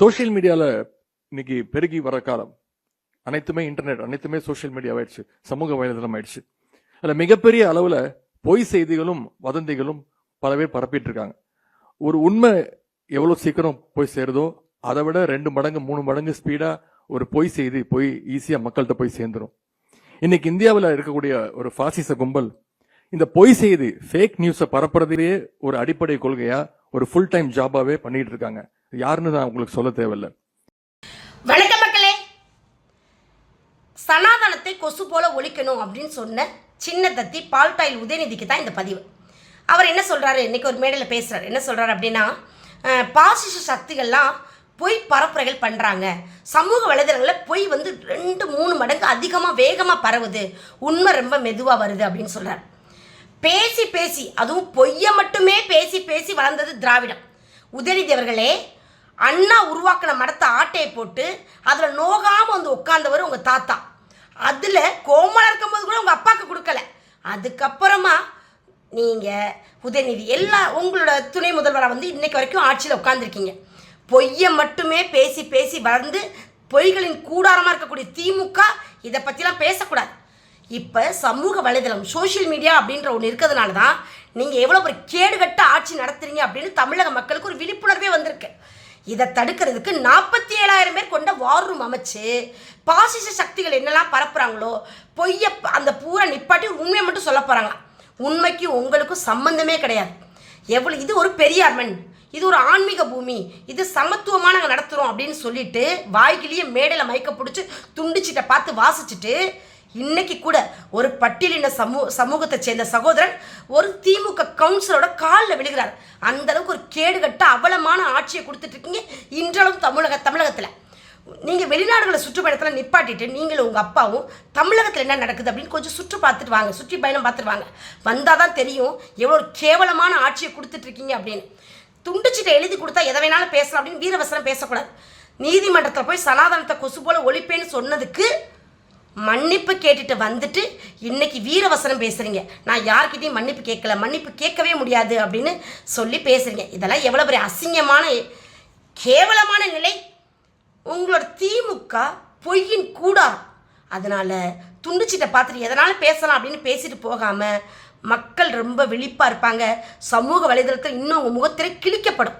Social மீடியாவில் இன்னைக்கு பெருகி வர காலம். அனைத்துமே இன்டர்நெட் அனைத்துமே சோஷியல் மீடியா ஆயிடுச்சு. சமூக வலைதளம் ஆயிடுச்சு. அதில் மிகப்பெரிய அளவில் பொய் செய்திகளும் வதந்திகளும் பல பேர் பரப்பிட்டு இருக்காங்க ஒரு உண்மை எவ்வளோ சீக்கிரம் போய் சேருதோ அதை விட ரெண்டு மடங்கு மூணு மடங்கு ஸ்பீடாக ஒரு பொய் செய்தி போய் ஈஸியாக மக்கள்கிட்ட போய் சேர்ந்துரும். இன்னைக்கு இந்தியாவில் இருக்கக்கூடிய ஒரு பாசிச கும்பல் இந்த பொய் செய்தி ஃபேக் நியூஸை பரப்புறதுலேயே ஒரு அடிப்படை கொள்கையாக ஒரு ஃபுல் டைம் ஜாபாகவே பண்ணிட்டு இருக்காங்க. யாருன்னு நான் உங்களுக்கு சொல்ல தேவையில்ல. வணக்கம் மக்களே. சனாதனத்தை கொசு போல ஒழிக்கணும் அப்படின்னு சொன்ன சின்ன தத்தி பால்பாயில் உதயநிதிக்கு தான் இந்த பதிவு. அவர் என்ன சொல்கிறாரு இன்னைக்கு ஒரு மேடையில் பேசுகிறார் என்ன சொல்கிறார் அப்படின்னா பாசிச சக்திகள்லாம் பொய் பரப்புரைகள் பண்ணுறாங்க சமூக வலைதளங்களில் பொய் வந்து ரெண்டு மூணு மடங்கு அதிகமாக வேகமாக பரவுது. உண்மை ரொம்ப மெதுவாக வருது அப்படின்னு சொல்கிறார் பேசி பேசி அதுவும் பொய்யை மட்டுமே பேசி பேசி வளர்ந்தது திராவிடம். உதயநிதி அவர்களே அண்ணா உருவாக்கின மடத்தை ஆட்டையை போட்டு அதில் நோகாமல் வந்து உட்காந்தவர் உங்கள் தாத்தா. அதில் கோமலாக இருக்கும்போது கூட உங்கள் அப்பாவுக்கு கொடுக்கல. அதுக்கப்புறமா நீங்கள் உதயநிதி எல்லா உங்களோட துணை முதல்வராக வந்து இன்றைக்கு வரைக்கும் ஆட்சியில் உட்காந்துருக்கீங்க பொய்யை மட்டுமே பேசி பேசி வளர்ந்து பொய்களின் கூடாரமாக இருக்கக்கூடிய திமுக இதை பற்றிலாம் பேசக்கூடாது. இப்போ சமூக வலைதளம் சோஷியல் மீடியா அப்படின்ற ஒன்று இருக்கிறதுனால தான் நீங்கள் எவ்வளோ ஒரு கேடுகட்ட ஆட்சி நடத்துறீங்க அப்படின்னு தமிழக மக்களுக்கு ஒரு விழிப்புணர்வே வந்திருக்கு. இதை தடுக்கிறதுக்கு நாற்பத்தி ஏழாயிரம் பேர் கொண்ட வார் ரூம் அமைச்சு பாசிச சக்திகள் என்னெல்லாம் பரப்புகிறாங்களோ பொய்யை அந்த பூரா நிப்பாட்டி உண்மையை மட்டும் சொல்ல போகிறாங்க உண்மைக்கு உங்களுக்கும் சம்பந்தமே கிடையாது. எவ்வளோ இது ஒரு பெரியார் மண் இது ஒரு ஆன்மீக பூமி. இது சமத்துவமாக நாங்கள் நடத்துகிறோம் அப்படின்னு சொல்லிட்டு வாய்க்கிலேயே மேடையில் மயக்க பிடிச்சி துண்டிச்சிட்ட பார்த்து வாசிச்சுட்டு இன்னைக்கு கூட ஒரு பட்டியலின சமூ சமூகத்தை சேர்ந்த சகோதரன் ஒரு திமுக கவுன்சிலரோட காலில் விழுகிறார். அந்த அளவுக்கு ஒரு கேடுகட்ட அவலமான ஆட்சியை கொடுத்துட்டு இருக்கீங்க. இன்றளவும் தமிழக தமிழகத்தில். நீங்கள் வெளிநாடுகளை சுற்றுப்பயணத்தில் நிப்பாட்டிட்டு நீங்களும் உங்கள் அப்பாவும் தமிழகத்தில் என்ன நடக்குது அப்படின்னு கொஞ்சம் சுற்று பார்த்துட்டு வாங்க. சுற்றி பயணம் பார்த்துட்டு வாங்க. வந்தால் தான் தெரியும் எவ்வளோ கேவலமான ஆட்சியை கொடுத்துட்டு இருக்கீங்க அப்படின்னு. துண்டுச்சிட்டை எழுதி கொடுத்தா எதை வேணாலும் பேசலாம் அப்படின்னு வீரவசனம் பேசக்கூடாது. நீதிமன்றத்தில் போய் சனாதனத்தை கொசு போல ஒழிப்பேன்னு சொன்னதுக்கு மன்னிப்பு கேட்டுட்டு வந்துட்டு இன்னைக்கு வீரவசனம் பேசுறீங்க. நான் யார்கிட்டயும் மன்னிப்பு கேட்கல. மன்னிப்பு கேட்கவே முடியாது அப்படின்னு சொல்லி பேசுறீங்க. இதெல்லாம் எவ்வளோ பெரிய அசிங்கமான கேவலமான நிலை. உங்களோட திமுக பொய்யின் கூடா அதனால துண்டுச்சிட்டை பார்த்துட்டு எதனால பேசலாம் அப்படின்னு பேசிட்டு போகாம மக்கள் ரொம்ப விழிப்பாக இருப்பாங்க. சமூக வலைதளத்தில் இன்னும் உங்கள் முகத்திரை கிழிக்கப்படும்.